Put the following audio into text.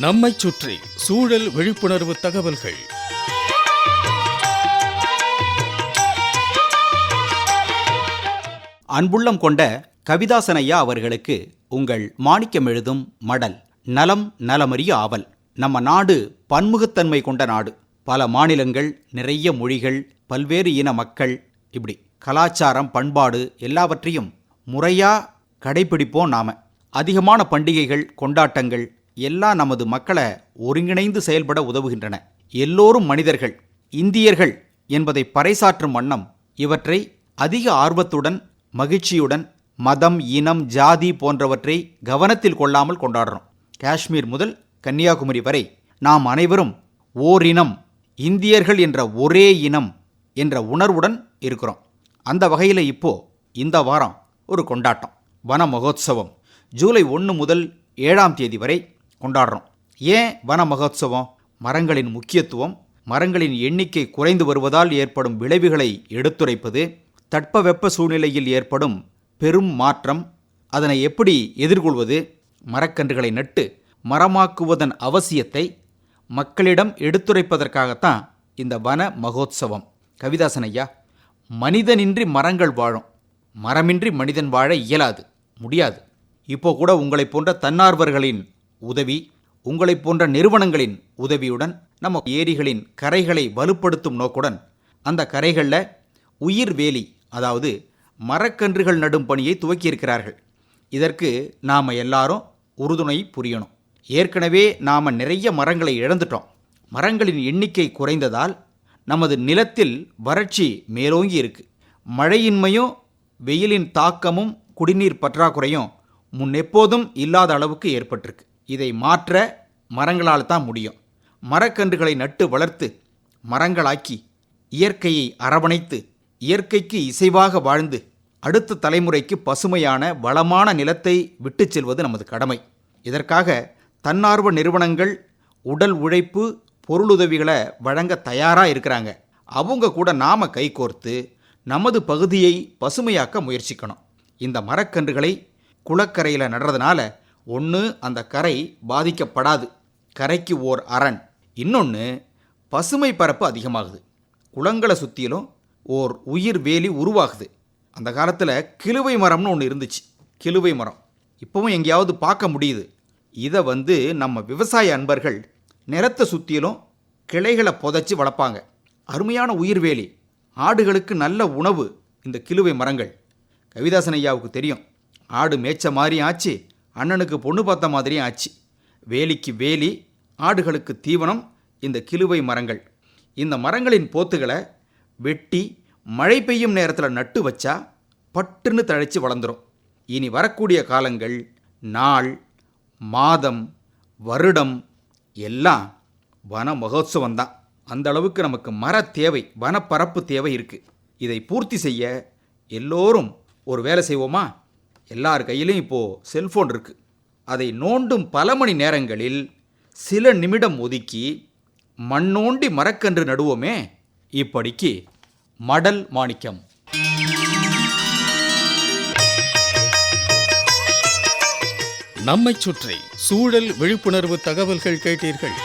நம்மை சுற்றி சூழல் விழிப்புணர்வு தகவல்கள். அன்புள்ளம் கொண்ட கவிதாசனையா அவர்களுக்கு உங்கள் மாணிக்கம் எழுதும் மடல் நலம் நலமறிய ஆவல். நம்ம நாடு பன்முகத்தன்மை கொண்ட நாடு. பல மாநிலங்கள் நிறைய மொழிகள் பல்வேறு இன மக்கள் இப்படி கலாச்சாரம் பண்பாடு எல்லாவற்றையும் முறையா கடைபிடிப்போம் நாம. அதிகமான பண்டிகைகள் கொண்டாட்டங்கள் எல்லாம் நமது மக்களை ஒருங்கிணைந்து செயல்பட உதவுகின்றன. எல்லோரும் மனிதர்கள் இந்தியர்கள் என்பதை பறைசாற்றும் வண்ணம் இவற்றை அதிக ஆர்வத்துடன் மகிழ்ச்சியுடன் மதம் இனம் ஜாதி போன்றவற்றை கவனத்தில் கொள்ளாமல் கொண்டாடுறோம். காஷ்மீர் முதல் கன்னியாகுமரி வரை நாம் அனைவரும் ஓரினம் இந்தியர்கள் என்ற ஒரே இனம் என்ற உணர்வுடன் இருக்கிறோம். அந்த வகையில் இப்போ இந்த வாரம் ஒரு கொண்டாட்டம். வன மகோத்சவம். ஜூலை ஒன்று முதல் ஏழாம் தேதி வரை கொண்டாடுறோம். ஏன் வன மகோத்சவம்? மரங்களின் முக்கியத்துவம் மரங்களின் எண்ணிக்கை குறைந்து வருவதால் ஏற்படும் விளைவுகளை எடுத்துரைப்பது தட்பவெப்ப சூழ்நிலையில் ஏற்படும் பெரும் மாற்றம் அதனை எப்படி எதிர்கொள்வது மரக்கன்றுகளை நட்டு மரமாக்குவதன் அவசியத்தை மக்களிடம் எடுத்துரைப்பதற்காகத்தான் இந்த வன மகோத்சவம். கவிதாசன் ஐயா மனிதனின்றி மரங்கள் வாழும் மரமின்றி மனிதன் வாழ இயலாது முடியாது. இப்போ கூட உங்களை போன்ற தன்னார்வர்களின் உதவி உங்களைப் போன்ற நிறுவனங்களின் உதவியுடன் நம்ம ஏரிகளின் கரைகளை வலுப்படுத்தும் நோக்குடன் அந்த கரைகளில் உயிர் வேலி அதாவது மரக்கன்றுகள் நடும் பணியை துவக்கியிருக்கிறார்கள். இதற்கு நாம் எல்லாரும் உறுதுணை புரியணும். ஏற்கனவே நாம் நிறைய மரங்களை இழந்துட்டோம். மரங்களின் எண்ணிக்கை குறைந்ததால் நமது நிலத்தில் வறட்சி மேலோங்கி இருக்கு. மழையின்மையும் வெயிலின் தாக்கமும் குடிநீர் பற்றாக்குறையும் முன்னெப்போதும் இல்லாத அளவுக்கு ஏற்பட்டிருக்கு. இதை மாற்ற மரங்களால் தான் முடியும். மரக்கன்றுகளை நட்டு வளர்த்து மரங்களாக்கி இயற்கையை அரவணைத்து இயற்கைக்கு இசைவாக வாழ்ந்து அடுத்த தலைமுறைக்கு பசுமையான வளமான நிலத்தை விட்டு செல்வது நமது கடமை. இதற்காக தன்னார்வ நிறுவனங்கள் உடல் உழைப்பு பொருளுதவிகளை வழங்க தயாராக இருக்கிறாங்க. அவங்க கூட நாம் கைகோர்த்து நமது பகுதியை பசுமையாக்க முயற்சிக்கணும். இந்த மரக்கன்றுகளை குளக்கரையில் நடுறதுனால ஒன்று அந்த கரை பாதிக்கப்படாது. கரைக்கு ஓர் அரண். இன்னொன்று பசுமை பரப்பு அதிகமாகுது. குளங்களை சுற்றிலும் ஓர் உயிர் வேலி உருவாகுது. அந்த காலத்தில் கிழுவை மரம்னு ஒன்று இருந்துச்சு. கிழுவை மரம். இப்போவும் எங்கேயாவது பார்க்க முடியுது. இதை வந்து நம்ம விவசாய அன்பர்கள் நிலத்தை சுற்றிலும் கிளைகளை புதைச்சி வளர்ப்பாங்க. அருமையான உயிர்வேலி ஆடுகளுக்கு நல்ல உணவு இந்த கிழுவை மரங்கள். கவிதாசன் ஐயாவுக்கு தெரியும். ஆடு மேய்ச்ச மாதிரியும் ஆச்சு. அண்ணனுக்கு பொண்ணு பார்த்த மாதிரியும் ஆச்சு. வேலிக்கு வேலி ஆடுகளுக்கு தீவனம் இந்த கிலுவை மரங்கள். இந்த மரங்களின் போத்துகளை வெட்டி மழை பெய்யும் நேரத்தில் நட்டு வச்சா பட்டுன்னு தழைச்சி வளர்ந்துரும். இனி வரக்கூடிய காலங்கள் நாள் மாதம் வருடம் எல்லாம் வன மகோத்சவம் தான். அந்த அளவுக்கு நமக்கு மர தேவை வனப்பரப்பு தேவை இருக்குது இதை பூர்த்தி செய்ய எல்லோரும் ஒரு வேலை செய்வோமா? எல்லார் கையிலும் இப்போது செல்ஃபோன் இருக்குது அதை நோண்டும் பல மணி நேரங்களில் சில நிமிடம் ஒதுக்கி மண்ணோண்டி மரக்கன்று நடுவோமே? இப்படிக்கு மடல் மாணிக்கம். நம்மைச் சுற்றி சூழல் விழிப்புணர்வு தகவல்கள் கேட்டீர்கள்.